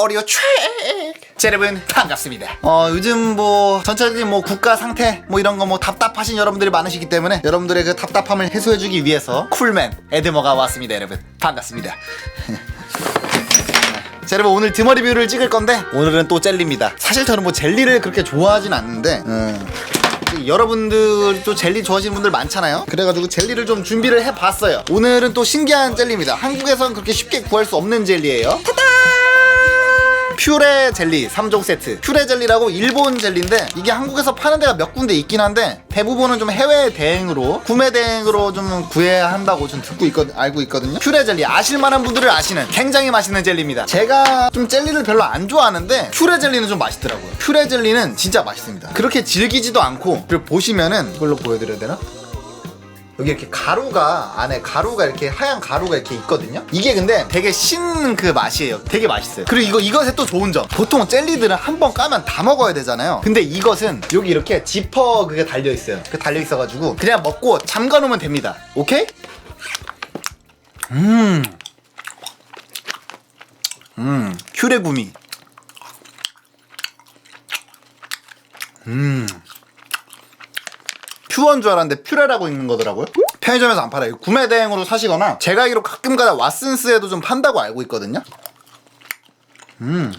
오리오 책. 자, 여러분 반갑습니다. 어 요즘 뭐 전체적인 뭐 국가 상태 뭐 이런 거 뭐 답답하신 여러분들이 많으시기 때문에 여러분들의 그 답답함을 해소해주기 위해서 쿨맨 에드머가 왔습니다, 여러분. 반갑습니다. 자 여러분 오늘 드머 리 뷰를 찍을 건데 오늘은 또 젤리입니다. 사실 저는 뭐 젤리를 그렇게 좋아하진 않는데 음, 여러분들 또 젤리 좋아하시는 분들 많잖아요. 그래가지고 젤리를 좀 준비를 해봤어요. 오늘은 또 신기한 젤리입니다. 한국에선 그렇게 쉽게 구할 수 없는 젤리예요. 타다 퓨레 젤리 3종 세트. 퓨레 젤리라고 일본 젤리인데 이게 한국에서 파는 데가 몇 군데 있긴 한데 대부분은 좀 해외 대행으로 구매 대행으로 좀 구해야 한다고 좀 듣고 있거 알고 있거든요. 퓨레 젤리 아실만한 분들을 아시는 굉장히 맛있는 젤리입니다. 제가 좀 젤리를 별로 안 좋아하는데 퓨레 젤리는 좀 맛있더라고요. 퓨레 젤리는 진짜 맛있습니다. 그렇게 질기지도 않고 그리고 보시면은 이걸로 보여드려야 되나? 여기 이렇게 가루가 안에 가루가 이렇게 하얀 가루가 이렇게 있거든요. 이게 근데 되게 신 그 맛이에요. 되게 맛있어요. 그리고 이거 이것의 또 좋은 점. 보통 젤리들은 한 번 까면 다 먹어야 되잖아요. 근데 이것은 여기 이렇게 지퍼 그게 달려 있어요. 그 달려 있어가지고 그냥 먹고 잠가 놓으면 됩니다. 오케이? 음, 음, 큐레구미. 음. 퓨어인 줄 알았는데 퓨레라고 읽는 거더라고요. 편의점에서 안 팔아요. 구매 대행으로 사시거나 제가 알기로 가끔가다 왓슨스에도 좀 판다고 알고 있거든요. 음.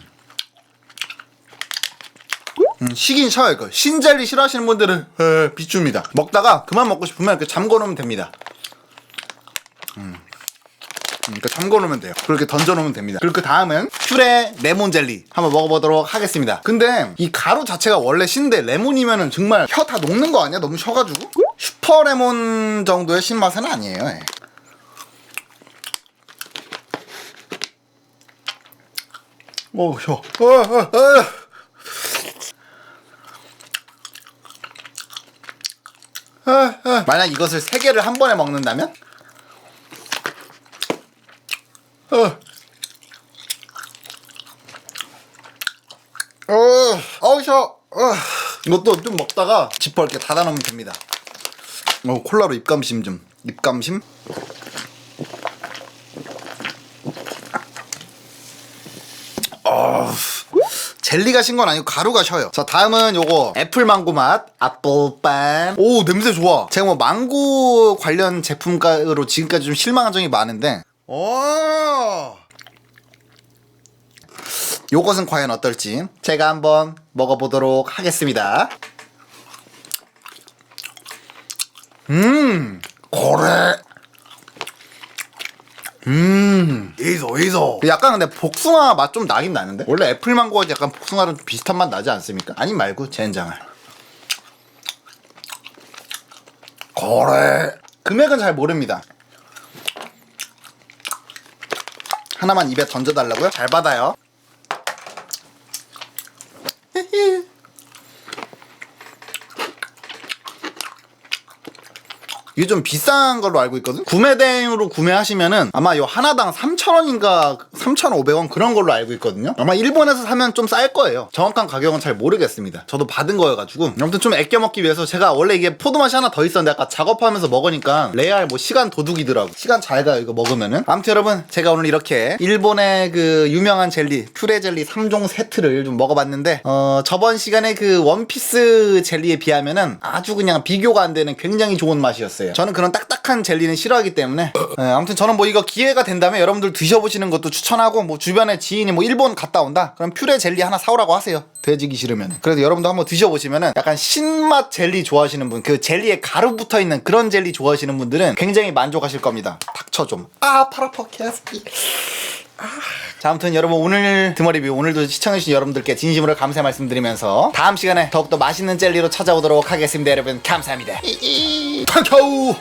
음, 시긴 셔요 이거 신젤리 싫어하시는 분들은 에, 비춥니다 먹다가 그만 먹고 싶으면 이렇게 잠궈 놓으면 됩니다 음. 그러니까 잠궈 놓으면 돼요 그렇게 던져 놓으면 됩니다 그리고 그 다음은 퓨레 레몬 젤리 한번 먹어보도록 하겠습니다 근데 이 가루 자체가 원래 신데 레몬이면은 정말 혀 다 녹는 거 아니야? 너무 셔가지고 슈퍼 레몬 정도의 신맛은 아니에요 예. 오, 혀. 어, 어, 어. 만약 이것을 세 개를 한 번에 먹는다면? 어. 어, 어우, 셔. 어. 이것도 좀 먹다가 지퍼 이렇게 닫아 놓으면 됩니다. 어, 콜라로 입감심 좀. 입감심? 어. 젤리가 신 건 아니고 가루가 셔요. 자, 다음은 요거 애플 망고 맛 애플빵. 오, 냄새 좋아. 제가 뭐 망고 관련 제품가로 지금까지 좀 실망한 점이 많은데. 오! 요것은 과연 어떨지 제가 한번 먹어보도록 하겠습니다. 음, 고래. 음, 이소 이소. 약간 근데 복숭아 맛 좀 나긴 나는데. 원래 애플 망고가 약간 복숭아랑 좀 비슷한 맛 나지 않습니까? 아니 말고 젠장을. 고래. 금액은 잘 모릅니다. 하나만 입에 던져달라고요? 잘 받아요. 이게 좀 비싼 걸로 알고 있거든? 구매 대행으로 구매하시면은 아마 요 하나당 3,000원인가 3,500원 그런 걸로 알고 있거든요? 아마 일본에서 사면 좀 쌀 거예요. 정확한 가격은 잘 모르겠습니다. 저도 받은 거여가지고. 아무튼 좀 아껴 먹기 위해서 제가 원래 이게 포도맛이 하나 더 있었는데 아까 작업하면서 먹으니까 레알 뭐 시간 도둑이더라고. 시간 잘 가요, 이거 먹으면은. 아무튼 여러분, 제가 오늘 이렇게 일본의 그 유명한 젤리, 퓨레 젤리 3종 세트를 좀 먹어봤는데, 어, 저번 시간에 그 원피스 젤리에 비하면은 아주 그냥 비교가 안 되는 굉장히 좋은 맛이었어요. 저는 그런 딱딱한 젤리는 싫어하기 때문에, 예, 아무튼 저는 뭐 이거 기회가 된다면 여러분들 드셔보시는 것도 추천하고, 뭐 주변에 지인이 뭐 일본 갔다 온다? 그럼 퓨레 젤리 하나 사오라고 하세요. 돼지기 싫으면. 그래서 여러분도 한번 드셔보시면은 약간 신맛 젤리 좋아하시는 분, 그 젤리에 가루 붙어 있는 그런 젤리 좋아하시는 분들은 굉장히 만족하실 겁니다. 닥쳐 좀. 아, 팔 아파, 개새끼. 자, 아무튼 여러분 오늘 드머리뷰 오늘도 시청해주신 여러분들께 진심으로 감사의 말씀드리면서 다음 시간에 더욱더 맛있는 젤리로 찾아오도록 하겠습니다. 여러분 감사합니다. 겨우.